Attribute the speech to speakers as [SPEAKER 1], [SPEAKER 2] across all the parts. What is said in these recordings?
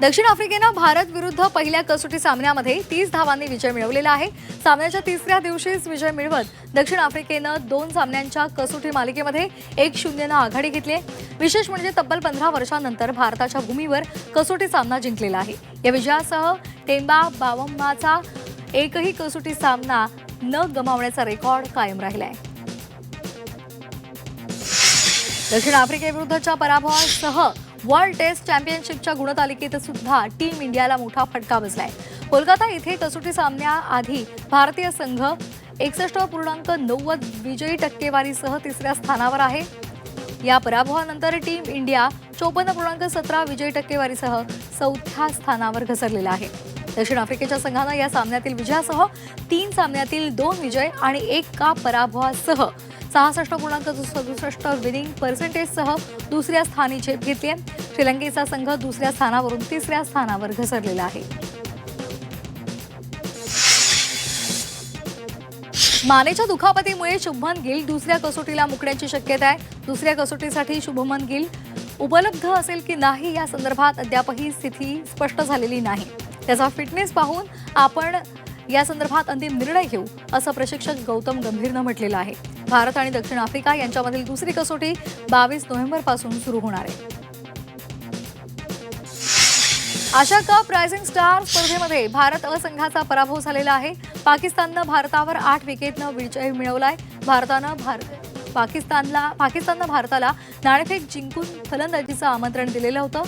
[SPEAKER 1] दक्षिण आफ्रिकेनं भारत विरुद्ध पहिल्या कसोटी सामन्यामध्ये तीस धावांनी विजय मिळवलेला आहे. सामन्याच्या तिसऱ्या दिवशीच विजय मिळवत दक्षिण आफ्रिकेनं दोन सामन्यांच्या कसोटी मालिकेमध्ये एक शून्यनं आघाडी घेतली आहे. विशेष म्हणजे तब्बल पंधरा वर्षांनंतर भारताच्या भूमीवर कसोटी सामना जिंकलेला आहे. या विजयासह टेंबा बावम्माचा एकही कसोटी सामना न गमावण्याचा रेकॉर्ड कायम राहिला आहे दक्षिण आफ्रिकेविरुद्धच्या पराभवासह वर्ल्ड टेस्ट चॅम्पियनशिपच्या गुणतालिकेत सुद्धा टीम इंडियाला मोठा फटका बसलाय. कोलकाता इथे कसोटी सामन्याआधी भारतीय संघ एकसष्ट पूर्णांक नव्वद विजयी टक्केवारीसह तिसऱ्या स्थानावर आहे. या पराभवानंतर टीम इंडिया चोपन्न पूर्णांक सतरा विजयी टक्केवारीसह चौथ्या स्थानावर घसरलेला आहे. दक्षिण आफ्रिकेच्या संघानं या सामन्यातील विजयासह तीन सामन्यातील दोन विजय आणि एक का पराभवासह सहासष्ट पूर्णांक सदुसष्ट विनिंग पर्सेंटेजसह दुसऱ्या स्थानी झेप घेतली आहे श्रीलंकेचा संघ दुसऱ्या स्थानावरून तिसऱ्या स्थानावर घसरलेला आहे. मानेच्या दुखापतीमुळे शुभमन गिल दुसऱ्या कसोटीला मुकण्याची शक्यता आहे. दुसऱ्या कसोटीसाठी शुभमन गिल उपलब्ध असेल की नाही या संदर्भात अद्यापही स्थिती स्पष्ट झालेली नाही. त्याचा फिटनेस पाहून आपण या संदर्भात अंतिम निर्णय घेऊ असं प्रशिक्षक गौतम गंभीरनं म्हटलेलं आहे. भारत आणि दक्षिण आफ्रिका यांच्यामधील दुसरी कसोटी बावीस नोव्हेंबरपासून सुरू होणार आहे. आशा कप रायझिंग स्टार स्पर्धेमध्ये भारत असंघाचा पराभव झालेला आहे. पाकिस्ताननं भारतावर आठ विकेटनं विजय मिळवलाय. भारतानं भारत पाकिस्तानला पाकिस्ताननं भारताला नाणेफेक जिंकून फलंदाजीचं आमंत्रण दिलेलं होतं.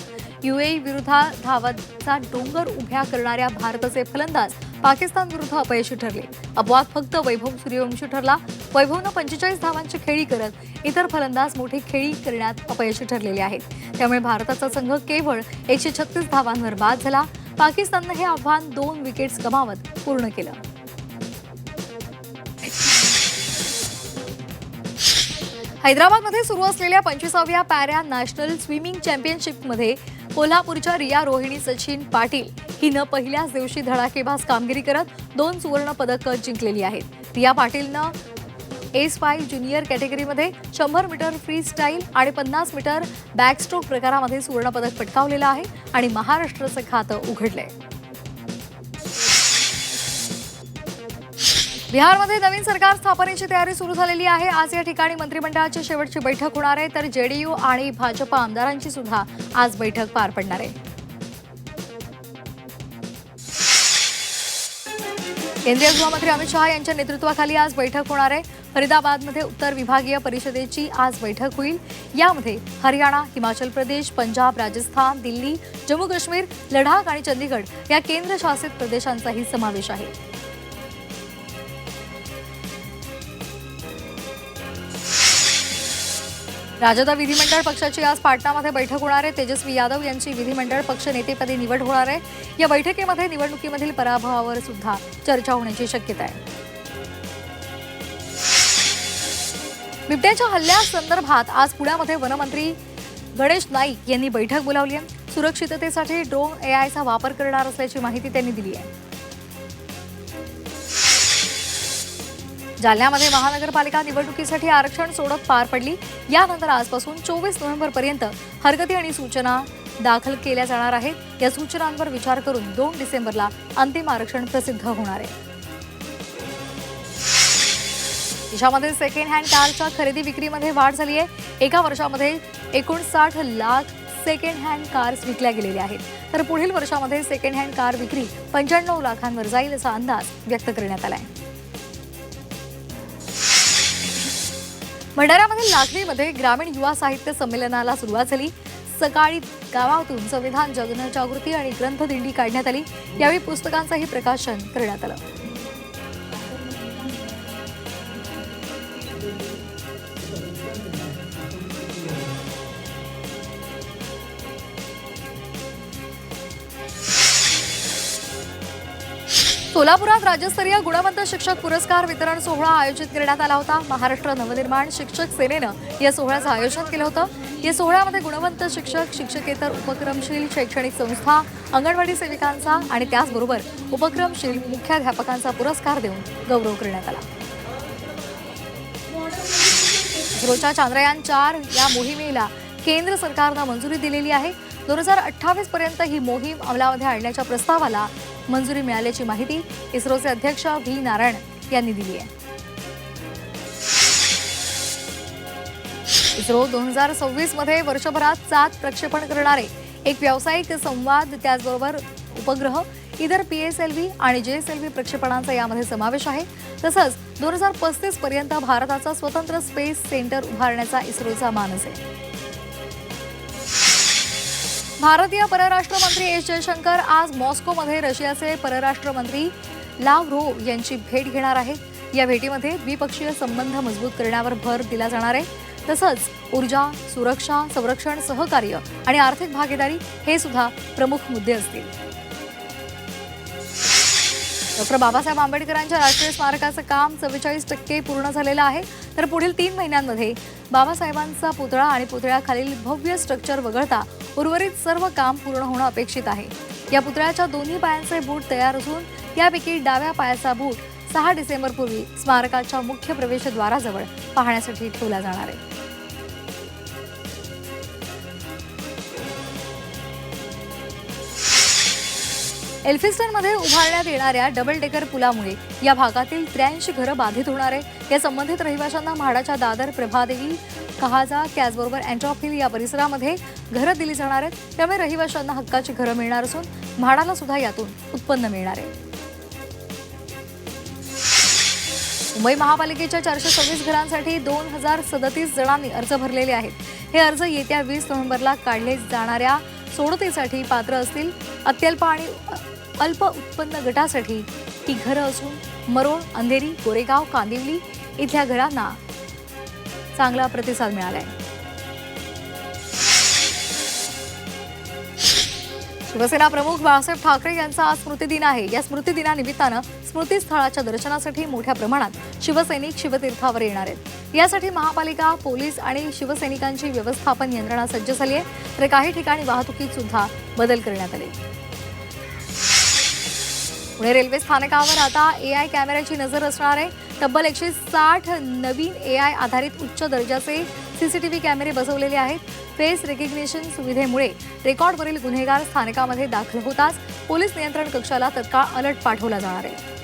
[SPEAKER 1] युएई विरुद्धा धावांचा डोंगर उभ्या करणाऱ्या भारताचे फलंदाज पाकिस्तान विरुद्ध अपयशी ठरले. अपवाद फक्त वैभव सूर्यवंशी ठरला. वैभवनं पंचेचाळीस धावांची खेळी करत इतर फलंदाज मोठी खेळी करण्यात अपयशी ठरलेले आहेत. त्यामुळे भारताचा संघ केवळ एकशे छत्तीस धावांवर बाद झाला. पाकिस्ताननं हे आव्हान दोन विकेट्स गमावत पूर्ण केलं. हैदराबादमध्ये सुरू असलेल्या पंचवीसाव्या पॅरा नॅशनल स्विमिंग चॅम्पियनशिपमध्ये कोल्हापूरच्या रिया रोहिणी सचिन पाटील हिनं पहिल्याच दिवशी धडाकेबाज कामगिरी करत दोन सुवर्ण पदकं जिंकलेली आहेत. रिया पाटीलनं एस फाईव्ह ज्युनियर कॅटेगरीमध्ये शंभर मीटर फ्री स्टाईल आणि पन्नास मीटर बॅकस्ट्रोक प्रकारामध्ये सुवर्णपदक पटकावलेलं आहे आणि महाराष्ट्राचं खातं उघडलंय. बिहारमध्ये नवीन सरकार स्थापनेची तयारी सुरू झालेली आहे. आज या ठिकाणी मंत्रिमंडळाची शेवटची बैठक होणार आहे. तर जेडीयू आणि भाजपा आमदारांची सुद्धा आज बैठक पार पडणार आहे. केंद्रीय गृहमंत्री अमित शहा यांच्या नेतृत्वाखाली आज बैठक होणार आहे. फरीदाबादमध्ये उत्तर विभागीय परिषदेची आज बैठक होईल. यामध्ये हरियाणा हिमाचल प्रदेश पंजाब राजस्थान दिल्ली जम्मू काश्मीर लडाख आणि चंदीगड या केंद्रशासित प्रदेशांचाही समावेश आहे. राजदा विधिमंडळ पक्षाची आज पाटणामध्ये बैठक होणार आहे. तेजस्वी यादव यांची विधिमंडळ पक्ष नेतेपदी निवड होणार आहे. या बैठकीमध्ये निवडणुकीमधील पराभवावर सुद्धा चर्चा होण्याची शक्यता आहे. बिबट्याच्या हल्ल्यासंदर्भात आज पुण्यामध्ये वनमंत्री गणेश नाईक यांनी बैठक बोलावली आहे. सुरक्षिततेसाठी ड्रोन एआयचा वापर करणार असल्याची माहिती त्यांनी दिली आहे. जालन्यामध्ये महानगरपालिका निवडणुकीसाठी आरक्षण सोडत पार पडली. यानंतर आजपासून चोवीस नोव्हेंबरपर्यंत हरकती आणि सूचना दाखल केल्या जाणार आहेत. या सूचनांवर विचार करून दोन डिसेंबरला अंतिम आरक्षण प्रसिद्ध होणार आहे. देशामध्ये सेकंड हँड कारच्या खरेदी विक्रीमध्ये वाढ झाली आहे. एका वर्षामध्ये एकोणसाठ लाख सेकंड हँड कार्स विकल्या गेलेल्या आहेत. तर पुढील वर्षामध्ये सेकंड हँड कार विक्री पंच्याण्णव लाखांवर जाईल असा अंदाज व्यक्त करण्यात आला आहे भंडाऱ्यामधील लाखणीमध्ये ग्रामीण युवा साहित्य संमेलनाला सुरुवात झाली. सकाळी गावातून संविधान जनजागृती आणि ग्रंथदिंडी काढण्यात आली. यावेळी पुस्तकांचंही प्रकाशन करण्यात आलं. सोलापुरात राज्यस्तरीय गुणवंत शिक्षक पुरस्कार वितरण सोहळा आयोजित करण्यात आला होता. महाराष्ट्र नवनिर्माण शिक्षक सेनेनं या सोहळ्याचं आयोजन केलं होतं. या सोहळ्यामध्ये गुणवंत शिक्षक शिक्षकेतर उपक्रमशील शैक्षणिक संस्था अंगणवाडी सेविकांचा आणि त्याचबरोबर उपक्रमशील मुख्याध्यापकांचा पुरस्कार देऊन गौरव करण्यात आला. रोचा चांद्रयान चार या मोहिमेला केंद्र सरकारनं मंजुरी दिलेली आहे. दोन हजार अठ्ठावीस पर्यंत ही मोहीम अंमलामध्ये आणण्याच्या प्रस्तावाला मंजुरी मिळाल्याची माहिती इस्रोचे अध्यक्ष व्ही नारायण यांनी दिली आहे. इस्रो दोन हजार सव्वीसमध्ये वर्षभरात सात प्रक्षेपण करणारे एक व्यावसायिक संवाद त्याचबरोबर उपग्रह इतर पी एस एल व्ही आणि जे एस एल व्ही प्रक्षेपणांचा यामध्ये समावेश आहे. तसंच दोन हजार पस्तीस पर्यंत भारताचा स्वतंत्र स्पेस सेंटर उभारण्याचा इस्रोचा मानस आहे. भारतीय परराष्ट्र मंत्री एस जयशंकर आज मॉस्कोमध्ये रशियाचे परराष्ट्र मंत्री लाव्हरोव्ह यांची भेट घेणार आहेत. या भेटीमध्ये द्विपक्षीय संबंध मजबूत करण्यावर भर दिला जाणार आहे. तसंच ऊर्जा सुरक्षा संरक्षण सहकार्य आणि आर्थिक भागीदारी हे सुद्धा प्रमुख मुद्दे असतील. डॉक्टर बाबासाहेब आंबेडकरांच्या राष्ट्रीय स्मारकाचं काम चव्वेचाळीस टक्के पूर्ण झालेलं आहे. तर पुढील तीन महिन्यांमध्ये बाबासाहेबांचा पुतळा आणि पुतळ्याखालील भव्य स्ट्रक्चर वगळता उर्वरित सर्व काम पूर्ण होणं अपेक्षित आहे. या पुतळ्याच्या दोन्ही पायांचे बूट तयार असून यापैकी डाव्या पायाचा बूट सहा डिसेंबरपूर्वी स्मारकाच्या मुख्य प्रवेशद्वाराजवळ पाहण्यासाठी ठेवला जाणार आहे. एल्फिस्टनमध्ये उभारण्यात येणाऱ्या डबल डेकर पुलामुळे या भागातील त्र्याऐंशी घरं बाधित होणार आहे या संबंधित रहिवाशांना म्हाडाच्या दादर प्रभादेवी कहाजा त्याचबरोबर अँटॉप हिल या परिसरामध्ये घरं दिली जाणार आहेत. त्यामुळे रहिवाशांना हक्काची घरं मिळणार असून म्हाडाला सुद्धा यातून उत्पन्न मिळणार आहे. मुंबई महापालिकेच्या चारशे सव्वीस घरांसाठी दोन हजार सदतीस जणांनी अर्ज भरलेले आहेत. हे अर्ज येत्या वीस नोव्हेंबरला काढले जाणाऱ्या सोडतीसाठी पात्र असतील. अत्यल्प आणि अल्प उत्पन्न गटासाठी ही घरं असून मरोळ अंधेरी गोरेगाव कांदिवली इथल्या घरांना चांगला प्रतिसाद मिळाला आहे शिवसेना प्रमुख बाळासाहेब ठाकरे यांचा आज स्मृतिदिन आहे. या स्मृतिदिनानिमित्तानं स्मृतीस्थळाच्या दर्शनासाठी मोठ्या प्रमाणात शिवसैनिक शिवतीर्थावर येणार आहेत. यासाठी महापालिका पोलीस आणि शिवसैनिकांची व्यवस्थापन यंत्रणा सज्ज झाली आहे. तर काही ठिकाणी वाहतुकीत सुद्धा बदल करण्यात आले. पुणे रेल्वे स्थानकावर आता ए आय कॅमेऱ्याची नजर असणार आहे. तब्बल एकशे साठ नवीन ए आय आधारित उच्च दर्जाचे सीसीटीव्ही कॅमेरे बसवलेले आहेत. फेस रेकग्निशन सुविधेमुळे रेकॉर्डवरील गुन्हेगार स्थानकामध्ये दाखल होताच पोलीस नियंत्रण कक्षाला तत्काळ अलर्ट पाठवला जाणार आहे.